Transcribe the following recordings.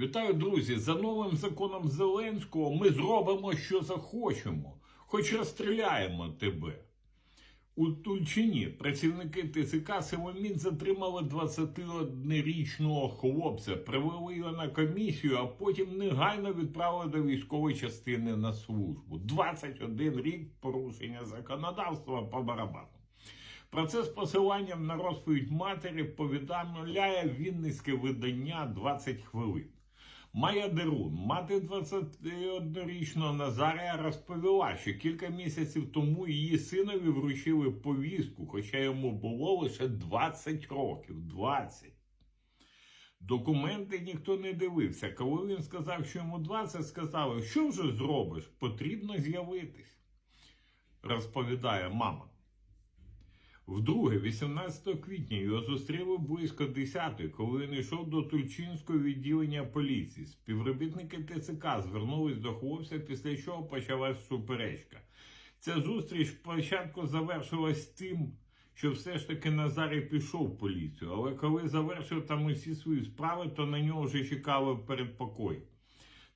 Вітаю, друзі! За новим законом Зеленського ми зробимо, що захочемо, хоч розстріляємо тебе. У Тульчині працівники ТЦК Силоміт затримали 21-річного хлопця, привели його на комісію, а потім негайно відправили до військової частини на службу. 21 рік порушення законодавства по барабану. Про це з посиланням на розповідь матері повідомляє вінницьке видання 20 хвилин. Майя Дерун, мати 21-річного Назарія, розповіла, що кілька місяців тому її синові вручили повістку, хоча йому було лише 20 років. 20. Документи ніхто не дивився. Коли він сказав, що йому 20, сказали, що вже зробиш? Потрібно з'явитись, розповідає мама. Вдруге, 18 квітня його зустріли близько 10-ї, коли він йшов до Тульчинського відділення поліції. Співробітники ТЦК звернулись до хлопця, після чого почалась суперечка. Ця зустріч спочатку завершилась тим, що все ж таки Назарій пішов в поліцію, але коли завершив там усі свої справи, то на нього вже чекали в передпокої.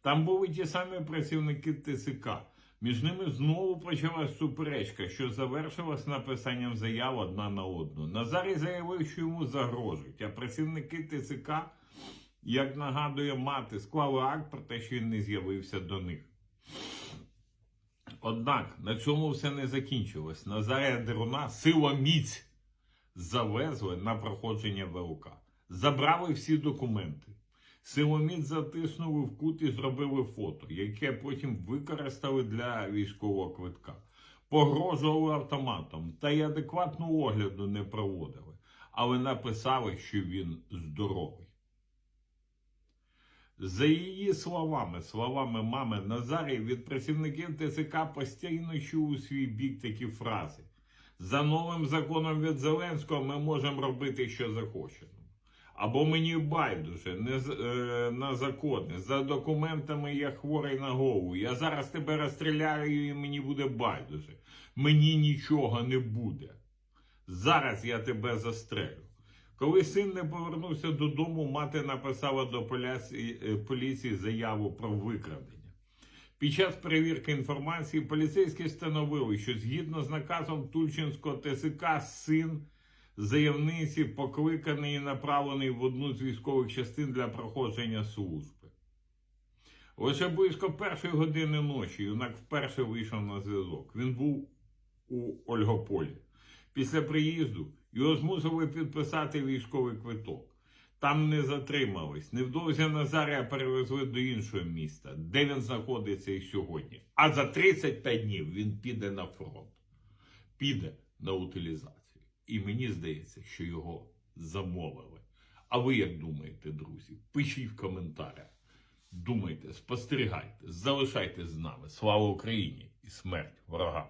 Там були ті самі працівники ТСК. Між ними знову почалась суперечка, що завершилась написанням заяв одна на одну. Назарій заявив, що йому загрожують, а працівники ТЦК, як нагадує мати, склали акт про те, що він не з'явився до них. Однак на цьому все не закінчилось. Назарія Деруна сила міць завезли на проходження ВЛК. Забрали всі документи. Силоміт затиснули в кут і зробили фото, яке потім використали для військового квитка. Погрожували автоматом та й адекватного огляду не проводили, але написали, що він здоровий. За її словами, словами мами Назарії, від працівників ТСК постійно чув у свій бік такі фрази. За новим законом від Зеленського ми можемо робити, що захочемо. Або мені байдуже не е, на закони. За документами я хворий на голову. Я зараз тебе розстріляю і мені буде байдуже. Мені нічого не буде. Зараз я тебе застрелю. Коли син не повернувся додому, мати написала до е, поліції заяву про викрадення. Під час перевірки інформації поліцейські встановили, що згідно з наказом Тульчинського ТСК син заявниці покликаний і направлений в одну з військових частин для проходження служби. Лише близько першої години ночі юнак вперше вийшов на зв'язок. Він був у Ольгополі. Після приїзду його змусили підписати військовий квиток. Там не затримались. Невдовзі Назарія перевезли до іншого міста, де він знаходиться і сьогодні. А за 35 днів він піде на фронт, піде на утилізацію. І мені здається, що його замовили. А ви як думаєте, друзі? Пишіть в коментарях. Думайте, спостерігайте, залишайтесь з нами. Слава Україні і смерть ворогам!